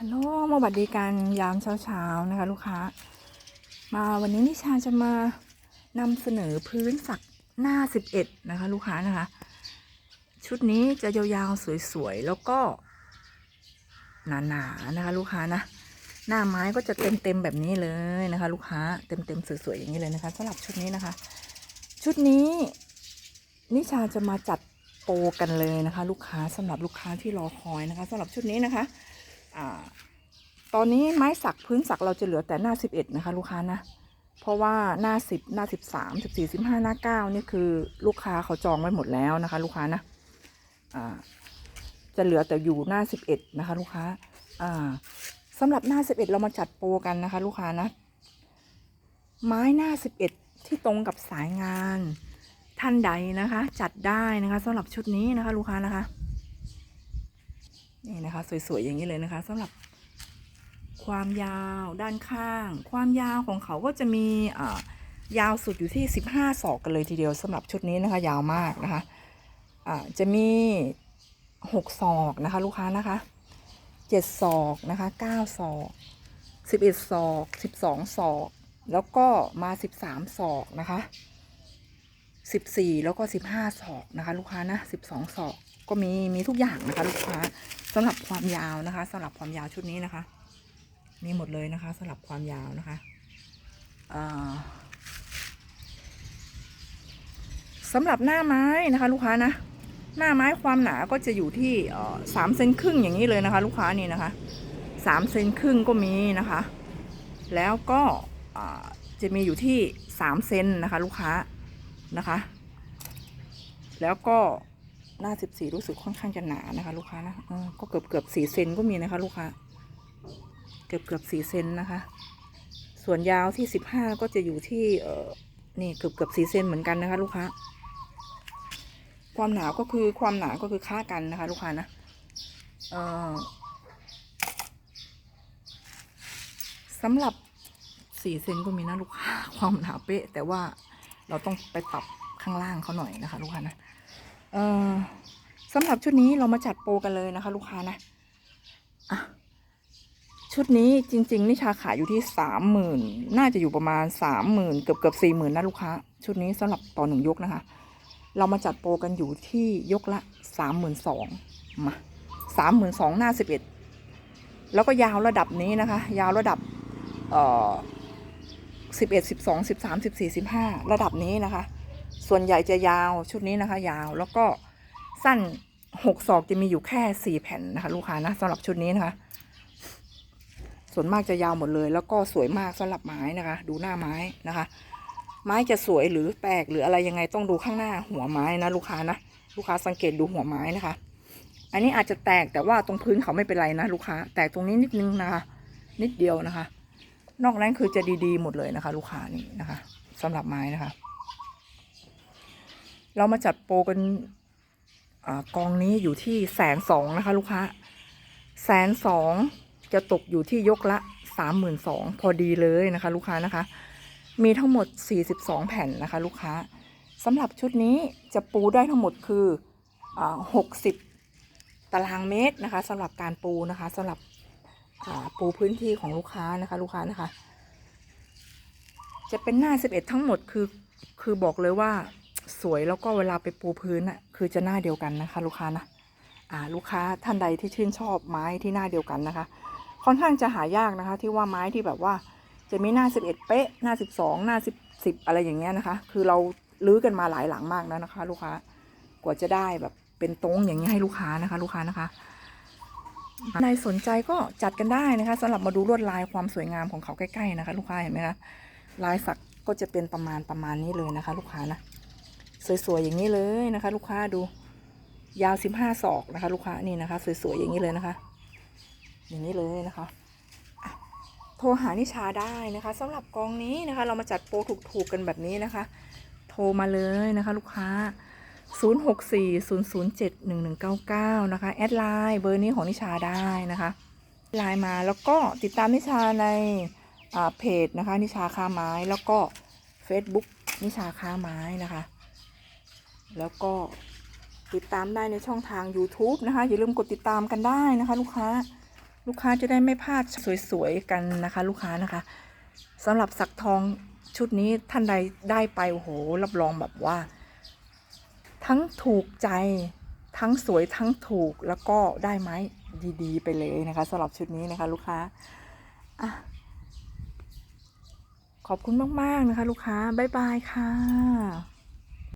ฮัลโหลมาบัดดีกันยามเช้าๆนะคะ ลูกค้า มาวันนี้นิชาจะมานำเสนอพื้นสักหน้า 11 นะคะ ลูกค้านะคะ ชุดนี้จะยาวๆสวยๆ แล้วก็หนาๆนะคะ ลูกค้านะ หน้าไม้ก็จะเต็มๆแบบนี้เลยนะคะ ลูกค้าเต็มๆสวยๆอย่างนี้เลยนะคะสำหรับชุดนี้นะคะ ชุดนี้นิชาจะมาจัดโปกันเลยนะคะ ลูกค้าสำหรับลูกค้าที่รอคอยนะคะสำหรับชุดนี้นะคะ ตอนนี้ไม้สักพื้นสักเราจะเหลือแต่หน้า 11 นะคะ ลูกค้านะ เพราะว่าหน้า 10 หน้า 13 14 15 หน้า 9 นี่คือลูกค้าเขาจองไว้หมดแล้วนะคะ ลูกค้านะจะเหลือแต่อยู่หน้า 11 นะคะ ลูกค้าอ่าสำหรับหน้า 11 เรามาจัดโปรกันนะคะ ลูกค้านะ ไม้หน้า 11 ที่ตรงกับสายงานท่านใดนะคะ จัดได้นะคะสำหรับชุดนี้นะคะ ลูกค้านะคะ นี่นะคะ สวยๆอย่างนี้เลยนะคะสำหรับความยาวด้านข้าง ความยาวของเขาก็จะมีอ่ายาวสุดอยู่ที่ 15 ศอกกันเลยทีเดียวสำหรับชุดนี้นะคะ ยาวมากนะคะอ่าจะมี 6 ศอกนะคะ ลูกค้านะคะ 7 ศอกนะคะ 9 ศอก 11 ศอก 12 ศอก แล้วก็มา 13 ศอกนะคะสิบสี่แล้วก็สิบห้าศอกนะคะ ลูกค้านะสิบสองศอกก็มีมีทุกอย่างนะคะ ลูกค้า สำหรับความยาวนะคะสำหรับความยาวชุดนี้นะคะ มีหมดเลยนะคะสำหรับความยาวนะคะอ่าสำหรับหน้าไม้นะคะ ลูกค้านะหน้าไม้ความหนาก็จะอยู่ที่สามเซนครึ่งอย่างนี้เลยนะคะ ลูกค้านี่นะคะสามเซนครึ่งก็มีนะคะ แล้วก็จะมีอยู่ที่สามเซนนะคะ ลูกค้านะคะ แล้วก็ หน้า14รู้สึกค่อนข้างจะหนานะคะ ลูกค้านะเออก็เกือบเกือบสี่เซนก็มีนะคะ ลูกค้า เกือบเกือบสี่เซนนะคะ ส่วนยาวที่15ก็จะอยู่ที่เออนี่เกือบเกือบสี่เซนเหมือนกันนะคะ ลูกค้า ความหนาก็คือความหนาก็คือค่ากันนะคะ ลูกค้านะเออสำหรับสี่เซนก็มีนะลูกค้าความหนาเป๊ะ แต่ว่าเราต้องไปปรับข้างล่างเขาหน่อยนะคะ ลูกค้านะ เอ่อสำหรับชุดนี้เรามาจัดโปรกันเลยนะคะ ลูกค้านะอะชุดนี้จริง ๆ นิชาขายอยู่ที่สามหมื่นน่าจะอยู่ประมาณสามหมื่นเกือบเกือบสี่หมื่นนะลูกค้า ชุดนี้สำหรับต่อหนึ่งยกนะคะ เรามาจัดโปรกันอยู่ที่ยกละสามหมื่นสองมาสามหมื่นสองหน้าสิบเอ็ดแล้วก็ยาวระดับนี้นะคะ ยาวระดับเอ่อสิบเอ็ดสิบสองสิบสามสิบสี่สิบห้าระดับนี้นะคะ ส่วนใหญ่จะยาวชุดนี้นะคะ ยาวแล้วก็สั้นหกศอกจะมีอยู่แค่สี่แผ่นนะคะ ลูกค้านะสำหรับชุดนี้นะคะ ส่วนมากจะยาวหมดเลย แล้วก็สวยมากสำหรับไม้นะคะ ดูหน้าไม้นะคะ ไม้จะสวยหรือแตกหรืออะไรยังไงต้องดูข้างหน้าหัวไม้นะลูกค้านะลูกค้าสังเกตดูหัวไม้นะคะ อันนี้อาจจะแตกแต่ว่าตรงพื้นเขาไม่เป็นไรนะลูกค้า แตกตรงนี้นิดนึงนะคะ นิดเดียวนะคะ นอกนั้นคือจะดีๆหมดเลยนะคะ ลูกค้านี่นะคะสำหรับไม้นะคะ เรามาจัดโปรกันอกองนี้อยู่ที่แสนสองนะคะ ลูกค้าแสนสองจะตกอยู่ที่ยกละสามหมื่นสองพอดีเลยนะคะ ลูกค้านะคะ มีทั้งหมดสี่สิบสองแผ่นนะคะ ลูกค้าสำหรับชุดนี้จะปูได้ทั้งหมดคือหกสิบตารางเมตรนะคะสำหรับการปูนะคะสำหรับปูพื้นที่ของลูกค้านะคะ ลูกค้านะคะ จะเป็นหน้า 11 ทั้งหมดคือคือบอกเลยว่า สวยแล้วก็เวลาไปปูพื้นอะคือจะหน้าเดียวกันนะคะ ลูกค้านะอ่าลูกค้าท่านใดที่ชื่นชอบไม้ที่หน้าเดียวกันนะคะ ค่อนข้างจะหายากนะคะ ที่ว่าไม้ที่แบบว่าจะมีหน้า 11 เป๊ะ หน้า 12 หน้า 10 10 อะไรอย่างเงี้ยนะคะ คือเราลื้อกันมาหลายหลังมากแล้วนะคะ ลูกค้ากว่าจะได้แบบเป็นตรงอย่างเงี้ยให้ลูกค้านะคะ ลูกค้านะคะในสนใจก็จัดกันได้นะคะสำหรับมาดูลวดลายความสวยงามของเขาใกล้ๆนะคะ ลูกค้าเห็นไหมคะลายสักก็จะเป็นประมาณประมาณนี้เลยนะคะ ลูกค้านะ สวยๆอย่างนี้เลยนะคะ ลูกค้าดู ยาวสิบห้าศอกนะคะ ลูกค้านี่นะคะ สวยๆอย่างนี้เลยนะคะ อย่างนี้เลยนะคะโทรหานิชาได้นะคะสำหรับกองนี้นะคะ เรามาจัดโปรถูกๆกันแบบนี้นะคะ โทรมาเลยนะคะ ลูกค้า 0640071199 นะคะแอดไลน์เบอร์นี้ของนิชาได้นะคะไลน์มาแล้วก็ติดตามนิชาในอ่าเพจนะคะ นิชาค้าไม้แล้วก็ Facebook นิชาค้าไม้นะคะ แล้วก็ติดตามได้ในช่องทาง YouTube นะคะ อย่าลืมกดติดตามกันได้นะคะ ลูกค้าลูกค้าจะได้ไม่พลาดสวยๆกันนะคะ ลูกค้านะคะสำหรับสักทองชุดนี้ท่านใดได้ไปโอ้โหรับรองแบบว่า ทั้งถูกใจทั้งสวยทั้งถูกแล้วก็ได้ไม้ดีๆ ไปเลยนะคะสำหรับชุดนี้นะคะ ลูกค้าอะขอบคุณมาก ๆ นะคะ ลูกค้า บ๊ายบายค่ะ